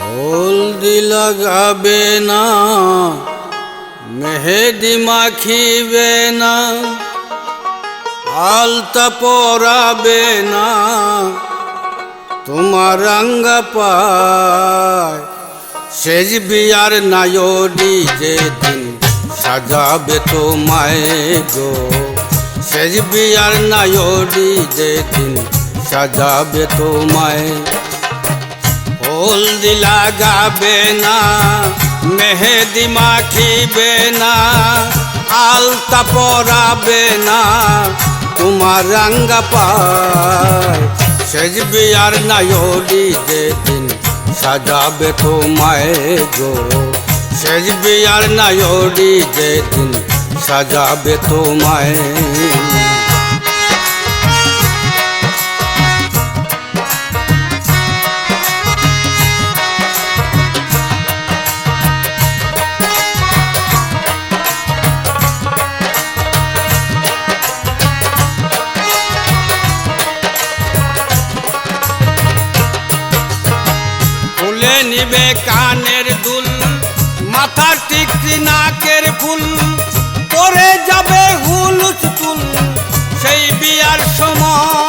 হলদি লাগাবে না মেহেদি মাখিবে না আলতা পরাবে না তোমার রাঙ্গা পায় সেজ বিয়ার নায়রি যেদিন সাজাবে তোমায় গো। সেজ বিয়ার নায়রি যেদিন সাজাবে তোমায়। হলদি লাগাবে না, মেহেদি মাখিবে না, আলতা পরাবে না, তোমার রাঙ্গা পায়। সেজ বিয়ার নায়রি যেদিন সাজাবে তোমায় গো। শেষ বিয়ার নায়রি যেদিন সাজাবে তোমায় নিবে কানের দুল মাথার ঠিক নাকের ফুল। পরে যাবে হুলুস তুল সেই বিয়ার সময়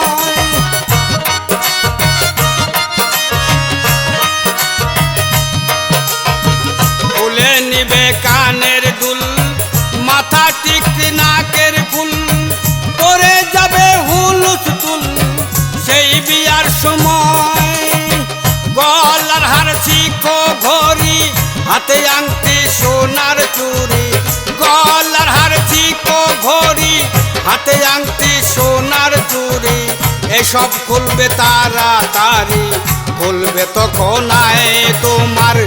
হাতে আংটি, সোনার চুরি গলার হার শিখো ঘড়ি। হাতে আংটি, সোনার চুরি এসব খুলবে তাড়াতাড়ি খুলবে তখন আয় তোমার,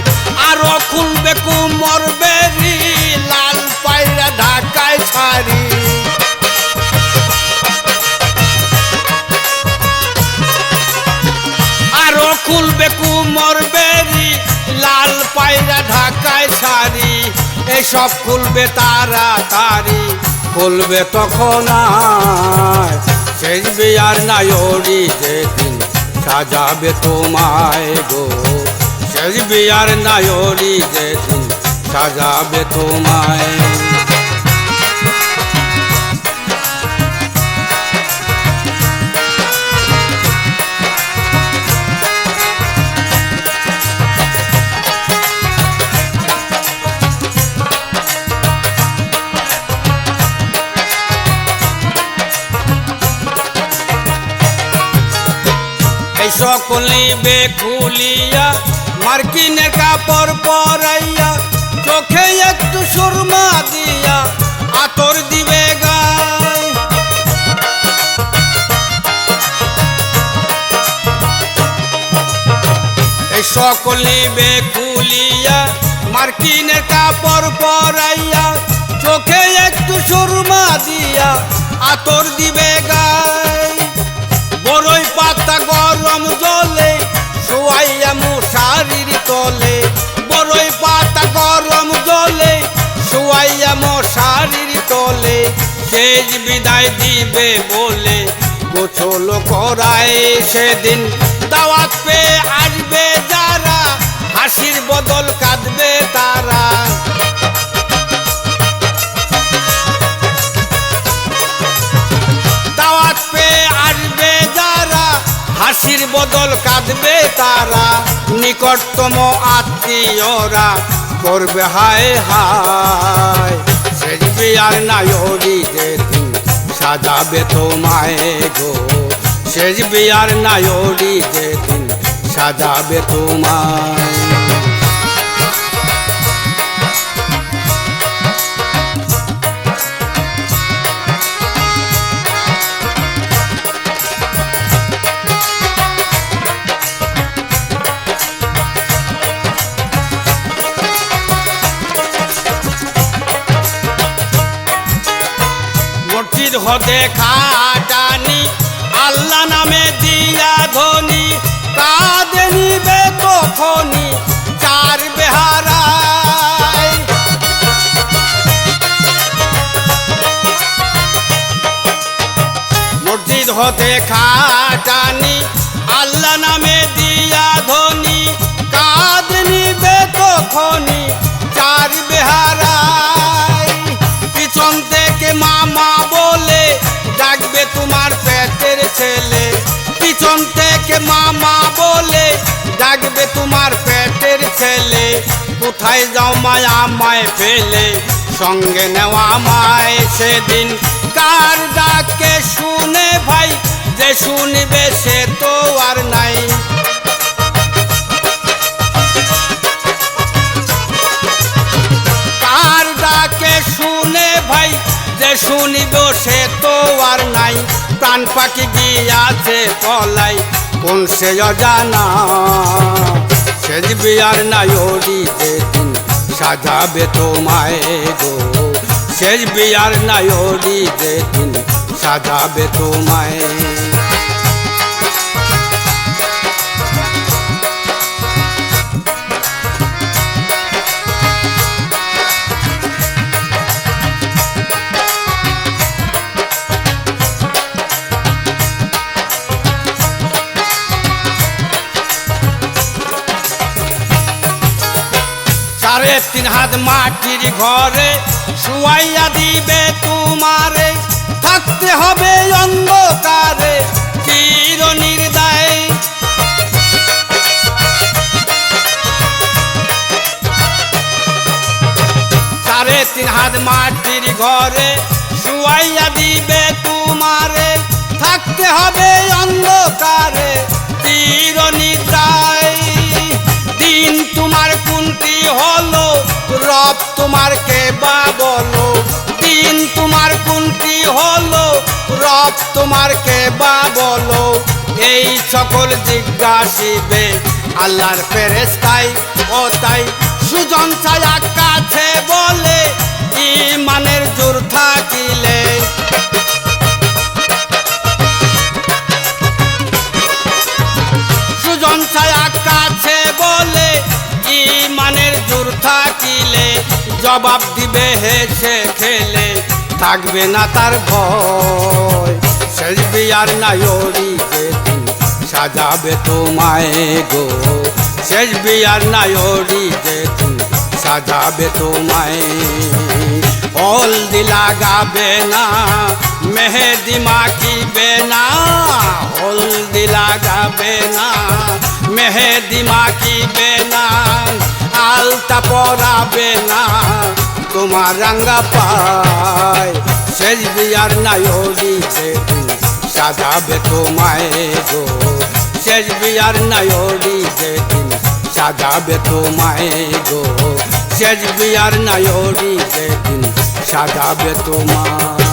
আরও খুলবে কুমর বেরি, লাল পায়রা ঢাকায় ছাড়ি। আরও খুলবে কুমর বেরি পায়রা ঢাকায় শাড়ি এসব খুলবে তাড়াতাড়ি। খুলবে তখন আয় আর বিয়ার নায়রি যেদিন সাজাবে তোমায় গো। শেষ আর নায়রি যেদিন সাজাবে তোমায় এই সকলি বেকুলিয়া মার্কিনের কাপড় পরাইয়া, চোখে একটু সুরমা দিয়া আতর দিবে গায়। এই সকলি বেকুলিয়া মার্কিনের কাপড় পরাইয়া, চোখে একটু সুরমা দিয়া আতর দিবে গায়। সেজ বিদায় দিবে বলে গোছল করায় সেদিন। দাওয়াত পেয়ে আসবে যারা, হাসির বদল কাঁদবে তারা। দাওয়াত পেয়ে আসবে যারা, হাসির বদল কাঁদবে তারা। নিকটতম আত্মীয়রা করবে হায় হায়। সেজবে আর নায়রি যেদিন সাজাবে তোমায় গো। সেজবে আর নায়রি যেদিন সাজাবে তোমায় হতে খাটানি। আল্লাহ নামে দিয়া ধনি হতে খাটানি, আল্লাহ নামে দিয়া ধনি কাদ নিবে তখনই ডাকবে তোমার পেটের ছেলে। কোথায় যাও মায়া ফেলে? সঙ্গে নেওয়া মায় সেদিন। কার ডাকে শুনে ভাই, যে শুনবে সে তো আর নাই। কার ডাকে শুনে ভাই, যে শুনিব সে তো আর নাই। প্রাণ পাখি গিয়াছে পলাই কোন সে অজানা? সেজ বিয়ার নাই ওরি যেদিন সাজাবে তোমায় গো। সেজ বিয়ার নাই ওরি যেদিন সাজাবে তোমায়। তিন হাত মাটির ঘরে শুয়াইয়া দিবে তোমারে। থাকতে হবে অন্ধকারে চির নির্দায় সাড়ে তিন হাত মাটির ঘরে শুয়াইয়া দিবে তোমারে। থাকতে হবে অন্ধকারে চির নিদ্রায় দিন তোমার কুন্তি হলো, রব তোমার কে বা বলো। দিন তোমার কুন্তি হলো, রব তোমার কে বা বলো। এই সকল জিজ্ঞাসিবে আল্লাহর ফেরেস্তাই ও তাই সুজন ছায়া কাছে বলে ইমানের জোর থাকিলে। জোর থাকিলে, জবাব দিবে হেসে খেলে। থাকবে না তার ভয় শেষ বিয়ার নায়রি যেদিন সাজাবে তোমায় গো। শেষ বিয়ার নায়রি যেদিন সাজাবে তোমায়, হলদি লাগাবে না, মেহেদি মাখিবে না, হলদি লাগাবে না, মেহেদি মাখিবে না। আলতা পরাবে না। তোমার রাঙ্গা পায় শেষ বিয়ার নায়রি যেদিন সাজাবে তোমায় গো। শেষ বিয়ার নায়রি যেদিন সাজাবে তোমায় গো। শেষ বিয়ার নায়রি যেদিন সাজাবে তোমায়